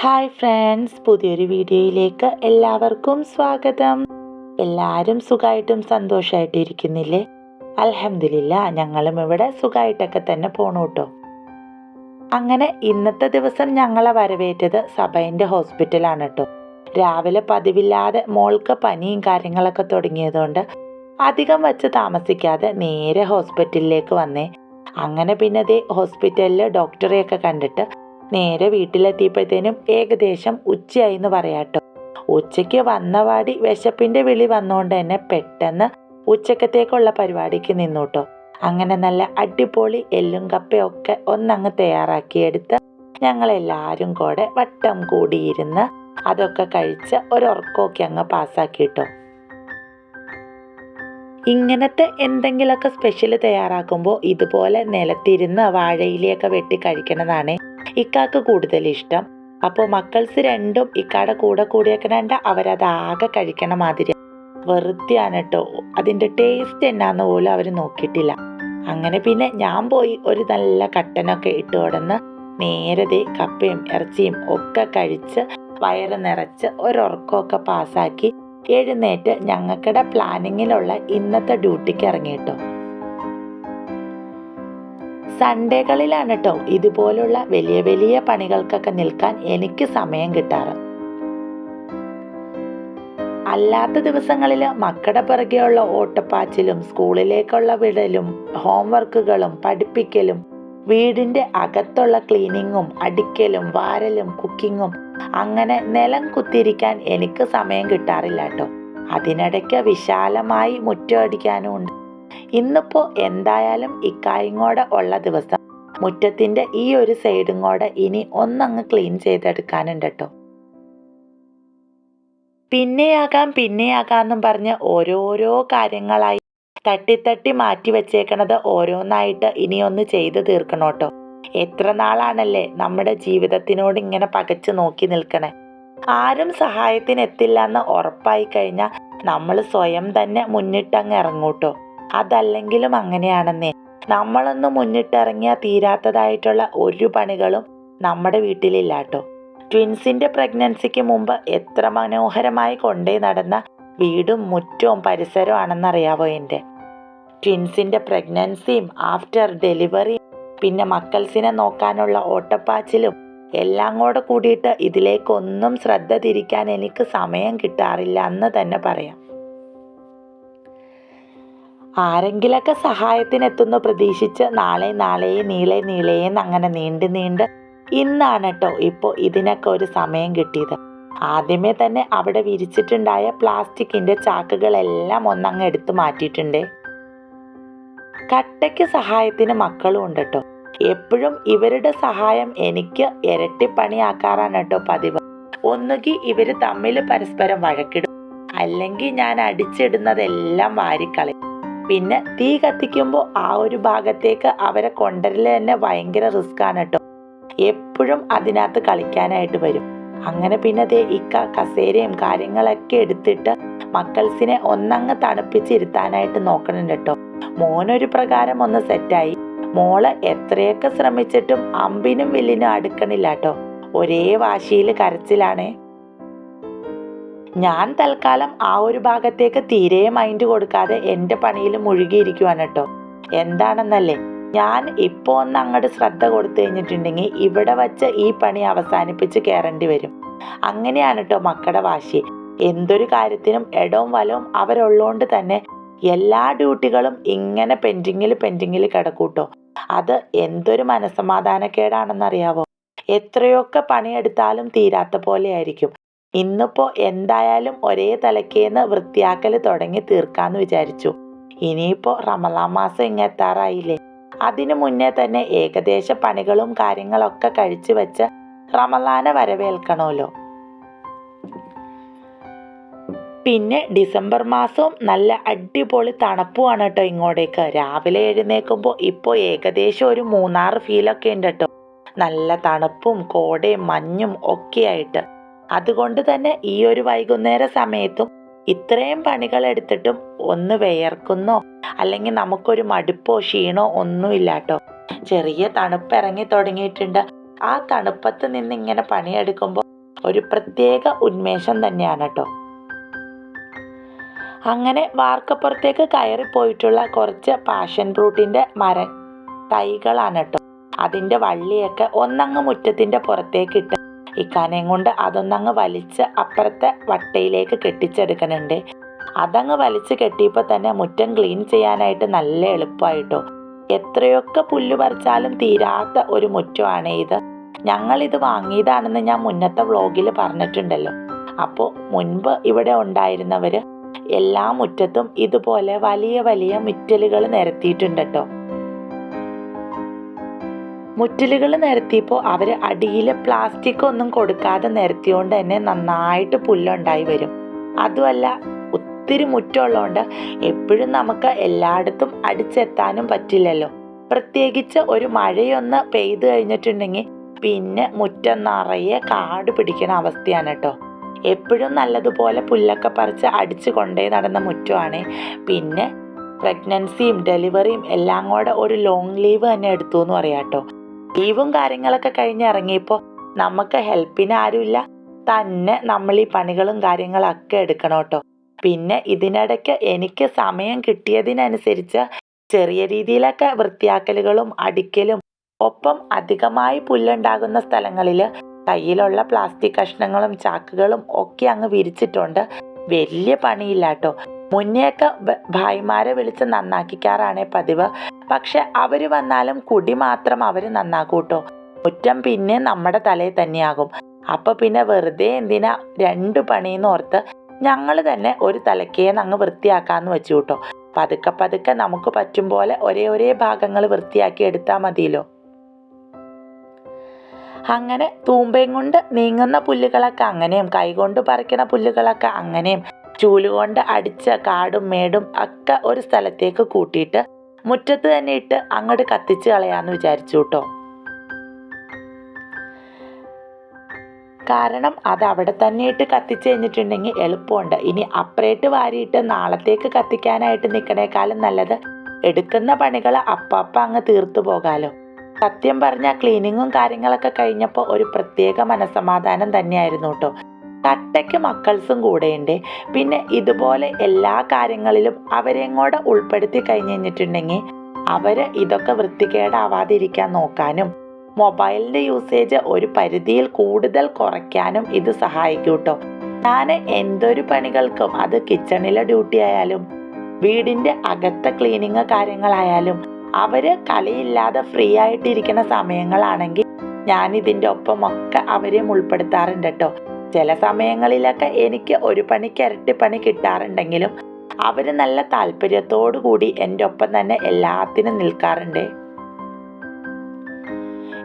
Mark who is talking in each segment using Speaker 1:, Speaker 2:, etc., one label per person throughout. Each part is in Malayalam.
Speaker 1: ഹായ് ഫ്രണ്ട്സ് പുതിയൊരു വീഡിയോയിലേക്ക് എല്ലാവർക്കും സ്വാഗതം. എല്ലാവരും സുഖമായിട്ടും സന്തോഷമായിട്ടും ഇരിക്കുന്നില്ലേ? അലഹമില്ല ഞങ്ങളും ഇവിടെ സുഖമായിട്ടൊക്കെ തന്നെ പോണു കേട്ടോ അങ്ങനെ ഇന്നത്തെ ദിവസം ഞങ്ങളെ വരവേറ്റത് സഭയിന്റെ ഹോസ്പിറ്റലാണ് കേട്ടോ രാവിലെ പതിവില്ലാതെ മോൾക്ക് പനിയും കാര്യങ്ങളൊക്കെ തുടങ്ങിയതുകൊണ്ട് അധികം വച്ച് താമസിക്കാതെ നേരെ ഹോസ്പിറ്റലിലേക്ക് വന്നേ. അങ്ങനെ പിന്നെ ദേ ഹോസ്പിറ്റലിൽ ഡോക്ടറെയൊക്കെ കണ്ടിട്ട് നേരെ വീട്ടിലെത്തിയപ്പോഴത്തേനും ഏകദേശം ഉച്ചയായി എന്ന് പറയാട്ടോ ഉച്ചയ്ക്ക് വന്നവാടി വിശപ്പിന്റെ വിളി വന്നുകൊണ്ട് തന്നെ പെട്ടെന്ന് ഉച്ചക്കത്തേക്കുള്ള പരിപാടിക്ക് നിന്നൂട്ടോ അങ്ങനെ നല്ല അടിപൊളി എല്ലും കപ്പയൊക്കെ ഒന്നങ്ങ് തയ്യാറാക്കിയെടുത്ത് ഞങ്ങളെല്ലാവരും കൂടെ വട്ടം കൂടിയിരുന്ന് അതൊക്കെ കഴിച്ച് ഒരുറക്കമൊക്കെ അങ്ങ് പാസ്സാക്കിയിട്ടോ ഇങ്ങനത്തെ എന്തെങ്കിലുമൊക്കെ സ്പെഷ്യൽ തയ്യാറാക്കുമ്പോൾ ഇതുപോലെ നിലത്തിരുന്ന് വാഴയിലയൊക്കെ വെട്ടി കഴിക്കണതാണ് ഇക്കാക്ക് കൂടുതൽ ഇഷ്ടം. അപ്പോൾ മക്കൾസ് രണ്ടും ഇക്കാടെ കൂടെ കൂടിയേക്കണണ്ട അവരത് ആകെ കഴിക്കണ മാതിരി. വെറുതെയാണ് കേട്ടോ അതിന്റെ ടേസ്റ്റ് എന്നാന്ന് പോലും അവർ നോക്കിയിട്ടില്ല. അങ്ങനെ പിന്നെ ഞാൻ പോയി ഒരു നല്ല കട്ടനൊക്കെ ഇട്ട് കൊടുന്ന് നേരത്തെ കപ്പയും ഇറച്ചിയും ഒക്കെ കഴിച്ച് വയറ് നിറച്ച് ഒരുറക്കമൊക്കെ പാസ്സാക്കി എഴുന്നേറ്റ് ഞങ്ങൾക്കിടെ പ്ലാനിങ്ങിലുള്ള ഇന്നത്തെ ഡ്യൂട്ടിക്ക് ഇറങ്ങിയിട്ടോ സൺഡേകളിലാണ് കേട്ടോ ഇതുപോലുള്ള വലിയ വലിയ പണികൾക്കൊക്കെ നിൽക്കാൻ എനിക്ക് സമയം കിട്ടാറ്. അല്ലാത്ത ദിവസങ്ങളിൽ മക്കളുടെ പിറകെയുള്ള ഓട്ടപ്പാച്ചിലും സ്കൂളിലേക്കുള്ള വിടലും ഹോംവർക്കുകളും പഠിപ്പിക്കലും വീടിന്റെ അകത്തുള്ള ക്ലീനിങ്ങും അടിക്കലും വാരലും കുക്കിങ്ങും അങ്ങനെ നിലം കുത്തിരിക്കാൻ എനിക്ക് സമയം കിട്ടാറില്ല കേട്ടോ അതിനിടയ്ക്ക് വിശാലമായി മുറ്റം ഇന്നിപ്പോൾ എന്തായാലും ഇക്കായങ്ങോടെ ഉള്ള ദിവസം. മുറ്റത്തിന്റെ ഈ ഒരു സൈഡും കൂടെ ഇനി ഒന്നങ്ങ് ക്ലീൻ ചെയ്തെടുക്കാനുണ്ട് കേട്ടോ പിന്നെയാകാം പിന്നെയാകാമെന്നും പറഞ്ഞ് ഓരോരോ കാര്യങ്ങളായി തട്ടിത്തട്ടി മാറ്റി വെച്ചേക്കണത് ഓരോന്നായിട്ട് ഇനി ഒന്ന് ചെയ്ത് തീർക്കണം കേട്ടോ എത്ര നാളാണല്ലേ നമ്മുടെ ജീവിതത്തിനോട് ഇങ്ങനെ പകച്ചു നോക്കി നിൽക്കണേ. ആരും സഹായത്തിന് എത്തില്ല എന്ന് ഉറപ്പായി കഴിഞ്ഞാൽ നമ്മൾ സ്വയം തന്നെ മുന്നിട്ടങ്ങ് ഇറങ്ങൂട്ടോ. അതല്ലെങ്കിലും അങ്ങനെയാണെന്നേ. നമ്മളൊന്ന് മുന്നിട്ടിറങ്ങിയാൽ തീരാത്തതായിട്ടുള്ള ഒരു പണികളും നമ്മുടെ വീട്ടിലില്ല കേട്ടോ ട്വിൻസിന്റെ പ്രഗ്നൻസിക്ക് മുമ്പ് എത്ര മനോഹരമായി കൊണ്ടേ നടന്ന വീടും മുറ്റവും പരിസരവും ആണെന്നറിയാവോ എന്റെ? ട്വിൻസിന്റെ പ്രഗ്നൻസിയും ആഫ്റ്റർ ഡെലിവറിയും പിന്നെ മക്കൾസിനെ നോക്കാനുള്ള ഓട്ടപ്പാച്ചിലും എല്ലാം കൂടെ കൂടിയിട്ട് ഇതിലേക്കൊന്നും ശ്രദ്ധ തിരിക്കാൻ എനിക്ക് സമയം കിട്ടാറില്ല എന്ന് തന്നെ പറയാം. ആരെങ്കിലൊക്കെ സഹായത്തിനെത്തുന്നു പ്രതീക്ഷിച്ച് നാളെ നാളെ നീളെ നീളേന്ന് അങ്ങനെ നീണ്ട് നീണ്ട് ഇന്നാണ് കേട്ടോ ഇപ്പോൾ ഇതിനൊക്കെ ഒരു സമയം കിട്ടിയത്. ആദ്യമേ തന്നെ അവിടെ വിരിച്ചിട്ടുണ്ടായ പ്ലാസ്റ്റിക്കിന്റെ ചാക്കുകളെല്ലാം ഒന്നങ്ങ് എടുത്തു മാറ്റിയിട്ടുണ്ട്. കട്ടയ്ക്ക് സഹായത്തിന് മക്കളും ഉണ്ട് കേട്ടോ എപ്പോഴും ഇവരുടെ സഹായം എനിക്ക് ഇരട്ടിപ്പണിയാക്കാറാണ് കേട്ടോ പതിവ്. ഒന്നുകിൽ ഇവർ തമ്മിൽ പരസ്പരം വഴക്കിടും. അല്ലെങ്കിൽ ഞാൻ അടിച്ചിടുന്നതെല്ലാം വാരിക്കളയും. പിന്നെ തീ കത്തിക്കുമ്പോൾ ആ ഒരു ഭാഗത്തേക്ക് അവരെ കൊണ്ടുവരൽ തന്നെ ഭയങ്കര റിസ്ക് ആണ് കേട്ടോ എപ്പോഴും അതിനകത്ത് കളിക്കാനായിട്ട് വരും. അങ്ങനെ പിന്നെ ദേ ഇക്ക കസേരയും കാര്യങ്ങളൊക്കെ എടുത്തിട്ട് മക്കൾസിനെ ഒന്നങ്ങ് തണുപ്പിച്ചിരുത്താനായിട്ട് നോക്കണം കേട്ടോ മോനൊരു പ്രകാരം ഒന്ന് സെറ്റായി മോൾ എത്രയൊക്കെ ശ്രമിച്ചിട്ടും അമ്പിനും വില്ലിനും അടുക്കണില്ല കേട്ടോ ഒരേ വാശിയിൽ കരച്ചിലാണേ. ഞാൻ തൽക്കാലം ആ ഒരു ഭാഗത്തേക്ക് തീരെ മൈൻഡ് കൊടുക്കാതെ എന്റെ പണിയിൽ മുഴുകിയിരിക്കുവാണ് കേട്ടോ. എന്താണെന്നല്ലേ? ഞാൻ ഇപ്പോൾ ഒന്ന് അങ്ങോട്ട് ശ്രദ്ധ കൊടുത്തു കഴിഞ്ഞിട്ടുണ്ടെങ്കിൽ ഇവിടെ വച്ച് ഈ പണി അവസാനിപ്പിച്ച് കയറേണ്ടി വരും. അങ്ങനെയാണ് കേട്ടോ മക്കളുടെ വാശി. എന്തൊരു കാര്യത്തിനും ഇടവും വലവും അവരുള്ളതുകൊണ്ട് തന്നെ എല്ലാ ഡ്യൂട്ടികളും ഇങ്ങനെ പെൻഡിങ്ങിൽ പെൻഡിങ്ങിൽ കിടക്കൂട്ടോ അത് എന്തൊരു മനസ്സമാധാനക്കേടാണെന്നറിയാവോ? എത്രയൊക്കെ പണിയെടുത്താലും തീരാത്ത പോലെ ഇന്നിപ്പോ എന്തായാലും ഒരേ തലക്കേന്ന് വൃത്തിയാക്കൽ തുടങ്ങി തീർക്കാന്ന് വിചാരിച്ചു. ഇനിയിപ്പോ റമലാൻ മാസം ഇങ്ങെത്താറായില്ലേ അതിനു മുന്നേ തന്നെ ഏകദേശ പണികളും കാര്യങ്ങളൊക്കെ കഴിച്ചു വെച്ച് റമലാനെ വരവേൽക്കണമല്ലോ പിന്നെ ഡിസംബർ മാസവും നല്ല അടിപൊളി തണുപ്പുമാണ് കേട്ടോ ഇങ്ങോട്ടേക്ക്. രാവിലെ എഴുന്നേൽക്കുമ്പോൾ ഇപ്പോൾ ഏകദേശം ഒരു മൂന്നാറ് ഫീലൊക്കെ ഉണ്ട് കേട്ടോ. നല്ല തണുപ്പും കോടയും മഞ്ഞും ഒക്കെ ആയിട്ട്. അതുകൊണ്ട് തന്നെ ഈ ഒരു വൈകുന്നേര സമയത്തും ഇത്രയും പണികൾ എടുത്തിട്ടും ഒന്ന് വിയർക്കുന്നോ അല്ലെങ്കിൽ നമുക്കൊരു മടുപ്പോ ക്ഷീണോ ഒന്നുമില്ല കേട്ടോ. ചെറിയ തണുപ്പ് ഇറങ്ങി തുടങ്ങിയിട്ടുണ്ട്. ആ തണുപ്പത്ത് നിന്ന് ഇങ്ങനെ പണിയെടുക്കുമ്പോൾ ഒരു പ്രത്യേക ഉന്മേഷം തന്നെയാണ് കേട്ടോ. അങ്ങനെ വാർക്കപ്പുറത്തേക്ക് കയറിപ്പോയിട്ടുള്ള കുറച്ച് പാഷൻ ഫ്രൂട്ടിന്റെ മര തൈകളാണ് കേട്ടോ. അതിന്റെ വള്ളിയൊക്കെ ഒന്നങ്ങ് മുറ്റത്തിന്റെ പുറത്തേക്കിട്ട് ഇക്കാനയും കൊണ്ട് അതൊന്നങ്ങ് വലിച്ച് അപ്പുറത്തെ വട്ടയിലേക്ക് കെട്ടിച്ചെടുക്കുന്നുണ്ട് അതങ്ങ് വലിച്ച് കെട്ടിയപ്പോൾ തന്നെ മുറ്റം ക്ലീൻ ചെയ്യാനായിട്ട് നല്ല എളുപ്പമായിട്ടോ. എത്രയൊക്കെ പുല്ല് പറിച്ചാലും തീരാത്ത ഒരു മുറ്റമാണ് ഇത്. ഞങ്ങളിത് വാങ്ങിയതാണെന്ന് ഞാൻ മുന്നത്തെ വ്ളോഗിൽ പറഞ്ഞിട്ടുണ്ടല്ലോ. അപ്പോൾ മുൻപ് ഇവിടെ ഉണ്ടായിരുന്നവർ എല്ലാ മുറ്റത്തും ഇതുപോലെ വലിയ വലിയ മുറ്റലുകൾ നിരത്തിയിട്ടുണ്ട് കേട്ടോ. മുറ്റലുകൾ നിരത്തിയപ്പോൾ അവർ അടിയിൽ പ്ലാസ്റ്റിക് ഒന്നും കൊടുക്കാതെ നിരത്തിയോണ്ട് തന്നെ നന്നായിട്ട് പുല്ലുണ്ടായി വരും. അതുമല്ല ഒത്തിരി മുറ്റമുള്ളതുകൊണ്ട് എപ്പോഴും നമുക്ക് എല്ലായിടത്തും അടിച്ചെത്താനും പറ്റില്ലല്ലോ. പ്രത്യേകിച്ച് ഒരു മഴയൊന്ന് പെയ്തു കഴിഞ്ഞിട്ടുണ്ടെങ്കിൽ പിന്നെ മുറ്റം നിറയെ കാട് പിടിക്കുന്ന അവസ്ഥയാണ് കേട്ടോ. എപ്പോഴും നല്ലതുപോലെ പുല്ലൊക്കെ പറിച്ച് അടിച്ച് കൊണ്ടേ നടന്ന മുറ്റമാണ്. പിന്നെ പ്രഗ്നൻസിയും ഡെലിവറിയും എല്ലാം കൂടെ ഒരു ലോങ് ലീവ് തന്നെ എടുത്തു എന്ന് പറയാം കേട്ടോ. ലീവും കാര്യങ്ങളൊക്കെ കഴിഞ്ഞ് ഇറങ്ങിയപ്പോൾ നമുക്ക് ഹെൽപ്പിന് ആരുമില്ല. തന്നെ നമ്മൾ ഈ പണികളും കാര്യങ്ങളൊക്കെ എടുക്കണം കേട്ടോ പിന്നെ ഇതിനിടയ്ക്ക് എനിക്ക് സമയം കിട്ടിയതിനനുസരിച്ച് ചെറിയ രീതിയിലൊക്കെ വൃത്തിയാക്കലുകളും അടിക്കലും ഒപ്പം അധികമായി പുല്ലുണ്ടാകുന്ന സ്ഥലങ്ങളിൽ കയ്യിലുള്ള പ്ലാസ്റ്റിക് കഷ്ണങ്ങളും ചാക്കുകളും ഒക്കെ അങ്ങ് വിരിച്ചിട്ടുണ്ട്. വലിയ പണിയില്ല കേട്ടോ മുന്നെയൊക്കെ ഭായിമാരെ വിളിച്ച് നന്നാക്കിക്കാറാണേ പതിവ്. പക്ഷെ അവർ വന്നാലും കുടി മാത്രം അവർ നന്നാക്കൂട്ടോ. മുറ്റം പിന്നെ നമ്മുടെ തലയിൽ തന്നെയാകും. അപ്പൊ പിന്നെ വെറുതെ എന്തിനാ രണ്ട് പണിന്ന് ഓർത്ത് ഞങ്ങൾ തന്നെ ഒരു തലക്കേന്ന് അങ്ങ് വൃത്തിയാക്കാന്ന് വെച്ചു കേട്ടോ പതുക്കെ പതുക്കെ നമുക്ക് പറ്റും പോലെ ഒരേ ഒരേ ഭാഗങ്ങൾ വൃത്തിയാക്കി എടുത്താൽ മതിയല്ലോ. അങ്ങനെ തൂമ്പയും കൊണ്ട് നീങ്ങുന്ന പുല്ലുകളൊക്കെ അങ്ങനെയും കൈകൊണ്ട് പറിക്കണ പുല്ലുകളൊക്കെ അങ്ങനെയും ചൂലുകൊണ്ട് അടിച്ച കാടും മേടും ഒക്കെ ഒരു സ്ഥലത്തേക്ക് കൂട്ടിയിട്ട് മുറ്റത്ത് തന്നെ ഇട്ട് അങ്ങോട്ട് കത്തിച്ച് കളയാന്ന് വിചാരിച്ചു കേട്ടോ. കാരണം അത് അവിടെ തന്നെ ഇട്ട് കത്തിച്ച് കഴിഞ്ഞിട്ടുണ്ടെങ്കിൽ എളുപ്പമുണ്ട്. ഇനി അപ്പറേറ്റ് വാരിയിട്ട് നാളത്തേക്ക് കത്തിക്കാനായിട്ട് നിൽക്കണേക്കാളും നല്ലത് എടുക്കുന്ന പണികൾ അപ്പപ്പ അങ്ങ് തീർത്തു പോകാലോ. സത്യം പറഞ്ഞാൽ ക്ലീനിങ്ങും കാര്യങ്ങളൊക്കെ കഴിഞ്ഞപ്പോൾ ഒരു പ്രത്യേക മനസമാധാനം തന്നെയായിരുന്നു കേട്ടോ. കട്ടയ്ക്ക് മക്കൾസും കൂടെയുണ്ട്. പിന്നെ ഇതുപോലെ എല്ലാ കാര്യങ്ങളിലും അവരെയും ഉൾപ്പെടുത്തി കഴിഞ്ഞ് കഴിഞ്ഞിട്ടുണ്ടെങ്കിൽ അവർ ഇതൊക്കെ വൃത്തികേടാവാതിരിക്കാൻ നോക്കാനും മൊബൈലിന്റെ യൂസേജ് ഒരു പരിധിയിൽ കൂടുതൽ കുറയ്ക്കാനും ഇത് സഹായിക്കും കേട്ടോ ഞാൻ എന്തൊരു പണികൾക്കും അത് കിച്ചണിലെ ഡ്യൂട്ടി ആയാലും വീടിന്റെ അകത്തെ ക്ലീനിങ് കാര്യങ്ങളായാലും അവർ കളിയില്ലാതെ ഫ്രീ ആയിട്ടിരിക്കുന്ന സമയങ്ങളാണെങ്കിൽ ഞാൻ ഇതിന്റെ ഒപ്പമൊക്കെ അവരെയും ഉൾപ്പെടുത്താറുണ്ട് കേട്ടോ. ചില സമയങ്ങളിലൊക്കെ എനിക്ക് ഒരു പണിക്ക് ഇരട്ടി പണി കിട്ടാറുണ്ടെങ്കിലും അവർ നല്ല താല്പര്യത്തോടു കൂടി എന്റെ ഒപ്പം തന്നെ എല്ലാത്തിനും നിൽക്കാറുണ്ട്.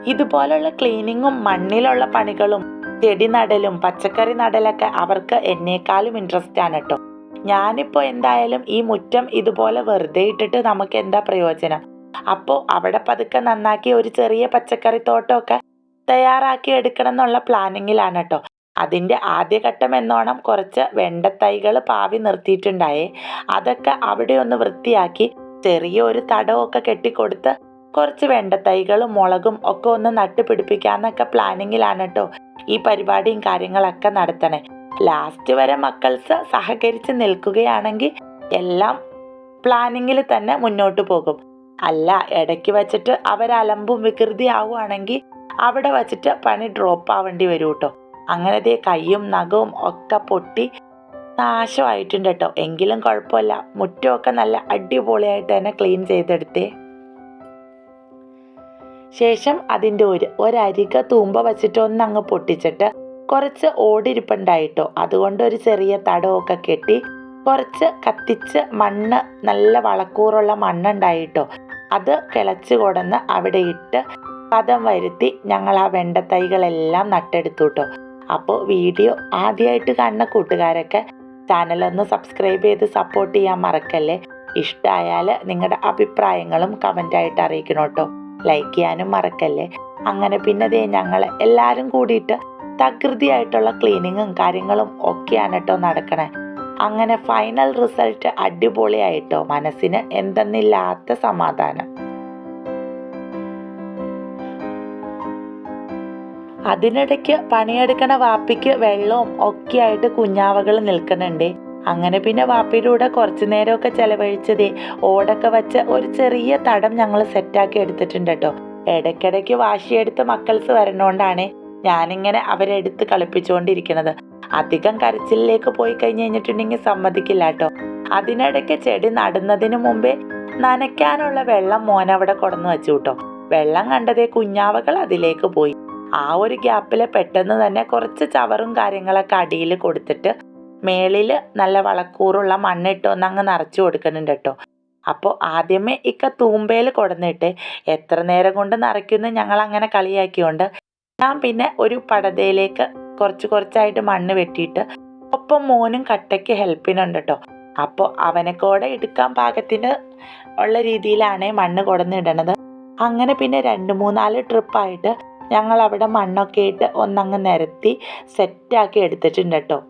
Speaker 1: ഇതുപോലുള്ള ക്ലീനിങ്ങും മണ്ണിലുള്ള പണികളും ചെടി നടലും പച്ചക്കറി നടലൊക്കെ അവർക്ക് എന്നേക്കാളും ഇൻട്രസ്റ്റ് ആണ് കേട്ടോ. ഞാനിപ്പോൾ എന്തായാലും ഈ മുറ്റം ഇതുപോലെ വെറുതെ ഇട്ടിട്ട് നമുക്ക് എന്താ പ്രയോജനം? അപ്പോൾ അവിടെ പതുക്കെ നന്നാക്കി ഒരു ചെറിയ പച്ചക്കറി തോട്ടമൊക്കെ തയ്യാറാക്കി എടുക്കണം എന്നുള്ള പ്ലാനിങ്ങിലാണ് കേട്ടോ. അതിന്റെ ആദ്യഘട്ടം എന്നോണം കുറച്ച് വെണ്ടത്തൈകൾ പാവി നിർത്തിയിട്ടുണ്ടായേ. അതൊക്കെ അവിടെ ഒന്ന് വൃത്തിയാക്കി ചെറിയൊരു തടവൊക്കെ കെട്ടിക്കൊടുത്ത് കുറച്ച് വെണ്ടത്തൈകളും മുളകും ഒക്കെ ഒന്ന് നട്ടുപിടിപ്പിക്കാന്നൊക്കെ പ്ലാനിങ്ങിലാണ് കേട്ടോ ഈ പരിപാടിയും കാര്യങ്ങളൊക്കെ നടത്തണേ. ലാസ്റ്റ് വരെ മക്കൾസ് സഹകരിച്ച് നിൽക്കുകയാണെങ്കിൽ എല്ലാം പ്ലാനിങ്ങിൽ തന്നെ മുന്നോട്ട് പോകും. അല്ല ഇടയ്ക്ക് വച്ചിട്ട് അവരലമ്പും വികൃതി ആവുകയാണെങ്കിൽ അവിടെ വച്ചിട്ട് പണി ഡ്രോപ്പ് ആവേണ്ടി വരും കേട്ടോ അങ്ങനത്തെ കൈയും നഖവും ഒക്കെ പൊട്ടി നാശമായിട്ടുണ്ട് കേട്ടോ. എങ്കിലും കുഴപ്പമില്ല. മുറ്റമൊക്കെ നല്ല അടിപൊളിയായിട്ട് തന്നെ ക്ലീൻ ചെയ്തെടുത്തേ. ശേഷം അതിന്റെ ഒരു ഒരരിക തൂമ്പ വെച്ചിട്ട് ഒന്ന് അങ്ങ് പൊട്ടിച്ചിട്ട് കുറച്ച് ഓടിരിപ്പുണ്ടായിട്ടോ അതുകൊണ്ട് ഒരു ചെറിയ തടമൊക്കെ കെട്ടി കുറച്ച് കത്തിച്ച് മണ്ണ് നല്ല വളക്കൂറുള്ള മണ്ണുണ്ടായിട്ടോ അത് കിളച്ച് കൊടന്ന് അവിടെ ഇട്ട് പദം വരുത്തി ഞങ്ങൾ ആ വെണ്ടത്തൈകളെല്ലാം നട്ടെടുത്തു കേട്ടോ. അപ്പോൾ വീഡിയോ ആദ്യമായിട്ട് കാണുന്ന കൂട്ടുകാരൊക്കെ ചാനലൊന്ന് സബ്സ്ക്രൈബ് ചെയ്ത് സപ്പോർട്ട് ചെയ്യാൻ മറക്കല്ലേ? ഇഷ്ടമായാൽ നിങ്ങളുടെ അഭിപ്രായങ്ങളും കമന്റായിട്ട് അറിയിക്കണം കേട്ടോ ലൈക്ക് ചെയ്യാനും മറക്കല്ലേ? അങ്ങനെ പിന്നെ ദേ ഞങ്ങൾ എല്ലാവരും കൂടിയിട്ട് തകൃതിയായിട്ടുള്ള ക്ലീനിങ്ങും കാര്യങ്ങളും ഒക്കെയാണ് കേട്ടോ നടക്കണേ. അങ്ങനെ ഫൈനൽ റിസൾട്ട് അടിപൊളിയായിട്ടോ മനസ്സിന് എന്തെന്നില്ലാത്ത സമാധാനം. അതിനിടയ്ക്ക് പണിയെടുക്കണ വാപ്പിക്ക് വെള്ളവും ഒക്കെ ആയിട്ട് കുഞ്ഞാവകൾ നിൽക്കുന്നുണ്ട്. അങ്ങനെ പിന്നെ വാപ്പിയുടെ കൂടെ കുറച്ചു നേരമൊക്കെ ചെലവഴിച്ചതേ ഓടൊക്കെ വെച്ച് ഒരു ചെറിയ തടം ഞങ്ങൾ സെറ്റാക്കി എടുത്തിട്ടുണ്ട് കേട്ടോ. ഇടയ്ക്കിടയ്ക്ക് വാശിയെടുത്ത് മക്കൾസ് വരണോണ്ടാണ് ഞാനിങ്ങനെ അവരെടുത്ത് കളിപ്പിച്ചുകൊണ്ടിരിക്കുന്നത് അധികം കരച്ചിലേക്ക് പോയി കഴിഞ്ഞ് കഴിഞ്ഞിട്ടുണ്ടെങ്കിൽ സമ്മതിക്കില്ല കേട്ടോ. അതിനിടയ്ക്ക് ചെടി നടുന്നതിന് മുമ്പേ നനയ്ക്കാനുള്ള വെള്ളം മോനവിടെ കൊടന്നു വെച്ചു കേട്ടോ. വെള്ളം കണ്ടതേ കുഞ്ഞാവകൾ അതിലേക്ക് പോയി. ആ ഒരു ഗ്യാപ്പിൽ പെട്ടെന്ന് തന്നെ കുറച്ച് ചവറും കാര്യങ്ങളൊക്കെ അടിയിൽ കൊടുത്തിട്ട് മേളിൽ നല്ല വളക്കൂറുള്ള മണ്ണിട്ട് ഒന്ന് അങ്ങ് നിറച്ചു കൊടുക്കുന്നുണ്ട് കേട്ടോ. അപ്പോൾ ആദ്യമേ ഇക്ക തൂമ്പയിൽ കൊടുന്നിട്ട് എത്ര നേരം കൊണ്ട് നിറയ്ക്കുന്നു ഞങ്ങൾ അങ്ങനെ കളിയാക്കിയോണ്ട് ഞാൻ പിന്നെ ഒരു പടതയിലേക്ക് കുറച്ച് കുറച്ചായിട്ട് മണ്ണ് വെട്ടിയിട്ട് ഒപ്പം മോനും കട്ടയ്ക്ക് ഹെൽപ്പിനുണ്ട് കേട്ടോ. അപ്പോൾ അവനെ കൂടെ എടുക്കാൻ പാകത്തിന് ഉള്ള രീതിയിലാണ് മണ്ണ് കൊടുന്നിടണത്. അങ്ങനെ പിന്നെ രണ്ട് മൂന്നാൽ ട്രിപ്പായിട്ട് ഞങ്ങൾ അവിടെ മണ്ണൊക്കെ ഇട്ട് ഒന്നങ്ങ് നിരത്തി സെറ്റാക്കി എടുത്തിട്ടുണ്ട് കേട്ടോ.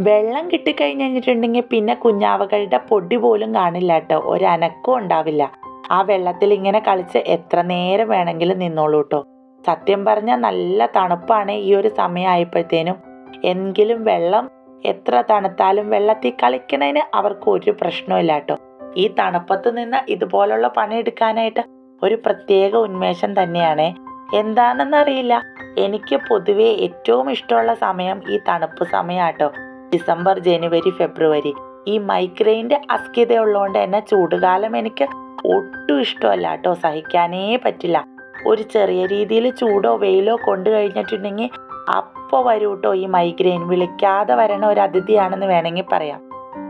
Speaker 1: വെള്ളം കിട്ടിക്കഴിഞ്ഞ് കഴിഞ്ഞിട്ടുണ്ടെങ്കിൽ പിന്നെ കുഞ്ഞാവകളുടെ പൊടി പോലും കാണില്ല കേട്ടോ. ഒരനക്കവും ഉണ്ടാവില്ല. ആ വെള്ളത്തിൽ ഇങ്ങനെ കളിച്ച് എത്ര നേരം വേണമെങ്കിലും നിന്നോളൂ കേട്ടോ. സത്യം പറഞ്ഞാൽ നല്ല തണുപ്പാണ് ഈ ഒരു സമയമായപ്പോഴത്തേനും. എങ്കിലും വെള്ളം എത്ര തണുത്താലും വെള്ളത്തിൽ കളിക്കണതിന് അവർക്ക് ഒരു പ്രശ്നമില്ല കേട്ടോ. ഈ തണുപ്പത്ത് നിന്ന് ഇതുപോലുള്ള പണിയെടുക്കാനായിട്ട് ഒരു പ്രത്യേക ഉന്മേഷം തന്നെയാണ്. എന്താണെന്നറിയില്ല. എനിക്ക് പൊതുവെ ഏറ്റവും ഇഷ്ടമുള്ള സമയം ഈ തണുപ്പ് സമയമാട്ടോ. ഡിസംബർ ജനുവരി ഫെബ്രുവരി. ഈ മൈഗ്രെയിന്റെ അസ്കിത ഉള്ളതുകൊണ്ട് തന്നെ ചൂടുകാലം എനിക്ക് ഒട്ടും ഇഷ്ടമല്ല കേട്ടോ. സഹിക്കാനേ പറ്റില്ല. ഒരു ചെറിയ രീതിയിൽ ചൂടോ വെയിലോ കൊണ്ടു കഴിഞ്ഞിട്ടുണ്ടെങ്കിൽ അപ്പോൾ വരൂ കേട്ടോ. ഈ മൈഗ്രെയിൻ വിളിക്കാതെ വരണ ഒരു അതിഥിയാണെന്ന് വേണമെങ്കിൽ പറയാം.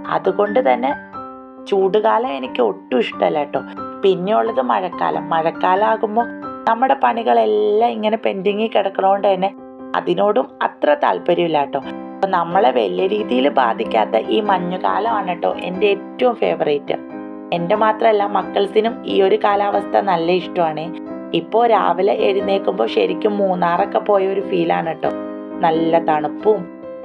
Speaker 1: അതുകൊണ്ട് തന്നെ ചൂടുകാലം എനിക്ക് ഒട്ടും ഇഷ്ടമല്ല കേട്ടോ. പിന്നെ ഉള്ളത് മഴക്കാലം. മഴക്കാലം ആകുമ്പോൾ നമ്മുടെ പണികളെല്ലാം ഇങ്ങനെ പെൻഡിങ്ങിൽ കിടക്കണോണ്ട് തന്നെ അതിനോടും അത്ര താല്പര്യമില്ല കേട്ടോ അപ്പൊ നമ്മളെ വലിയ രീതിയിൽ ബാധിക്കാത്ത ഈ മഞ്ഞുകാലമാണ് കേട്ടോ എന്റെ ഏറ്റവും ഫേവറേറ്റ്. എന്റെ മാത്രമല്ല മക്കൾസിനും ഈ ഒരു കാലാവസ്ഥ നല്ല ഇഷ്ടമാണ്. ഇപ്പോൾ രാവിലെ എഴുന്നേൽക്കുമ്പോൾ ശരിക്കും മൂന്നാറൊക്കെ പോയ ഒരു ഫീലാണ് കേട്ടോ നല്ല തണുപ്പും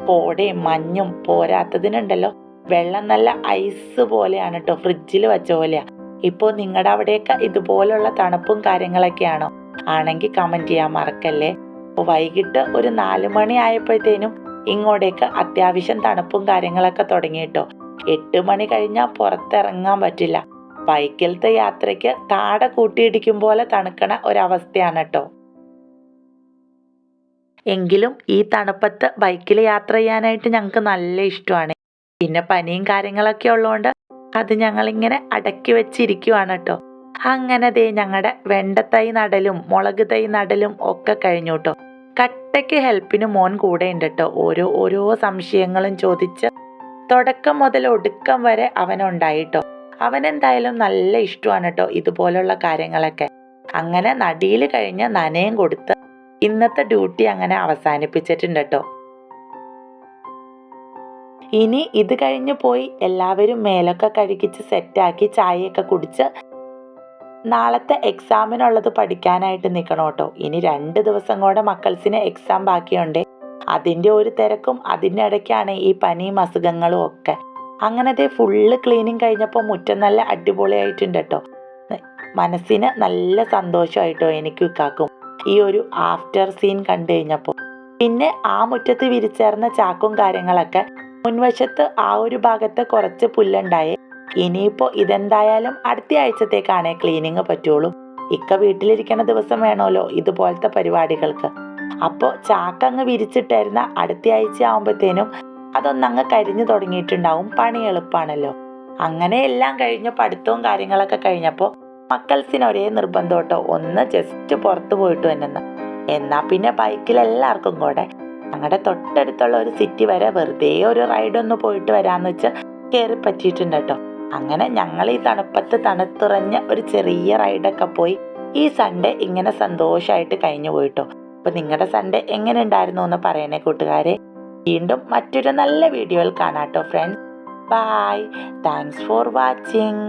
Speaker 1: കോടയും മഞ്ഞും പോരാത്തതിനുണ്ടല്ലോ. വെള്ളം നല്ല ഐസ് പോലെയാണ് കേട്ടോ ഫ്രിഡ്ജിൽ വെച്ച പോലെയാ. ഇപ്പോൾ നിങ്ങളുടെ അവിടെയൊക്കെ ഇതുപോലുള്ള തണുപ്പും കാര്യങ്ങളൊക്കെയാണോ? ആണെങ്കിൽ കമന്റ് ചെയ്യാൻ മറക്കല്ലേ? അപ്പോൾ വൈകിട്ട് ഒരു നാല് മണി ആയപ്പോഴത്തേനും ഇങ്ങോട്ടേക്ക് അത്യാവശ്യം തണുപ്പും കാര്യങ്ങളൊക്കെ തുടങ്ങി കേട്ടോ എട്ട് മണി കഴിഞ്ഞാൽ പുറത്തിറങ്ങാൻ പറ്റില്ല. ബൈക്കിലത്തെ യാത്രയ്ക്ക് താട കൂട്ടിയിടിക്കും പോലെ തണുക്കണ ഒരവസ്ഥയാണ് കേട്ടോ എങ്കിലും ഈ തണുപ്പത്ത് ബൈക്കിൽ യാത്ര ചെയ്യാനായിട്ട് ഞങ്ങൾക്ക് നല്ല ഇഷ്ടമാണ്. പിന്നെ പനിയും കാര്യങ്ങളൊക്കെ ഉള്ളതുകൊണ്ട് അത് ഞങ്ങളിങ്ങനെ അടക്കി വെച്ചിരിക്കുവാണ് കേട്ടോ. അങ്ങനെ ദേ ഞങ്ങളുടെ വെണ്ടത്തൈ നടലും മുളക് തൈ നടലും ഒക്കെ കഴിഞ്ഞു കേട്ടോ. കട്ടയ്ക്ക് ഹെൽപ്പിന് മോൻ കൂടെ ഉണ്ട് കേട്ടോ. ഓരോ ഓരോ സംശയങ്ങളും ചോദിച്ച് തുടക്കം മുതൽ ഒടുക്കം വരെ അവനുണ്ടായിട്ടോ അവനെന്തായാലും നല്ല ഇഷ്ടമാണ് കേട്ടോ ഇതുപോലുള്ള കാര്യങ്ങളൊക്കെ. അങ്ങനെ നടിയിൽ കഴിഞ്ഞ് നനയും കൊടുത്ത് ഇന്നത്തെ ഡ്യൂട്ടി അങ്ങനെ അവസാനിപ്പിച്ചിട്ടുണ്ട് കേട്ടോ. ഇനി ഇത് കഴിഞ്ഞ് പോയി എല്ലാവരും മേലൊക്കെ കഴുകിച്ച് സെറ്റാക്കി ചായയൊക്കെ കുടിച്ച് നാളത്തെ എക്സാമിനുള്ളത് പഠിക്കാനായിട്ട് നിൽക്കണം കേട്ടോ ഇനി രണ്ട് ദിവസം കൂടെ മക്കൾസിന് എക്സാം ബാക്കിയുണ്ട്. അതിന്റെ ഒരു തിരക്കും അതിന്റെ ഇടയ്ക്കാണ് ഈ പനിയും അസുഖങ്ങളും ഒക്കെ. അങ്ങനത്തെ ഫുള്ള് ക്ലീനിങ് കഴിഞ്ഞപ്പോൾ മുറ്റം നല്ല അടിപൊളിയായിട്ടുണ്ട് കേട്ടോ മനസ്സിന് നല്ല സന്തോഷമായിട്ടോ എനിക്ക് കാക്കും ഈ ഒരു ആഫ്റ്റർ സീൻ കണ്ടു കഴിഞ്ഞപ്പോൾ. പിന്നെ ആ മുറ്റത്ത് വിരിച്ചേർന്ന ചാക്കും കാര്യങ്ങളൊക്കെ മുൻവശത്ത് ആ ഒരു ഭാഗത്ത് കുറച്ച് പുല്ലുണ്ടായി. ഇനിയിപ്പോൾ ഇതെന്തായാലും അടുത്ത ആഴ്ചത്തേക്കാണേ ക്ലീനിങ് പറ്റുള്ളൂ. ഇക്ക വീട്ടിലിരിക്കുന്ന ദിവസം വേണമല്ലോ ഇതുപോലത്തെ പരിപാടികൾക്ക്. അപ്പോൾ ചാക്കങ്ങ് വിരിച്ചിട്ടായിരുന്ന അടുത്ത ആഴ്ച ആകുമ്പോഴത്തേനും അതൊന്നങ്ങ് കരിഞ്ഞു തുടങ്ങിയിട്ടുണ്ടാവും പണി എളുപ്പാണല്ലോ. അങ്ങനെ എല്ലാം കഴിഞ്ഞ് പഠിത്തവും കാര്യങ്ങളൊക്കെ കഴിഞ്ഞപ്പോൾ മക്കൾസിന് ഒരേ നിർബന്ധം കേട്ടോ ഒന്ന് ജസ്റ്റ് പുറത്തു പോയിട്ട് വന്നെന്ന്. പിന്നെ ബൈക്കിൽ എല്ലാവർക്കും കൂടെ. ഞങ്ങളുടെ തൊട്ടടുത്തുള്ള ഒരു സിറ്റി വരെ വെറുതെ ഒരു റൈഡ് ഒന്ന് പോയിട്ട് വരാന്ന് വെച്ച് കയറി പറ്റിയിട്ടുണ്ട് കേട്ടോ അങ്ങനെ ഞങ്ങൾ ഈ തണുപ്പത്ത് തണുത്തുറഞ്ഞ ഒരു ചെറിയ റൈഡൊക്കെ പോയി ഈ സൺഡേ ഇങ്ങനെ സന്തോഷമായിട്ട് കഴിഞ്ഞു പോയിട്ടോ അപ്പൊ നിങ്ങളുടെ സൺഡേ എങ്ങനെ ഉണ്ടായിരുന്നു എന്ന് പറയണേ കൂട്ടുകാരെ? വീണ്ടും മറ്റൊരു നല്ല വീഡിയോയിൽ കാണാട്ടോ friends bye thanks for watching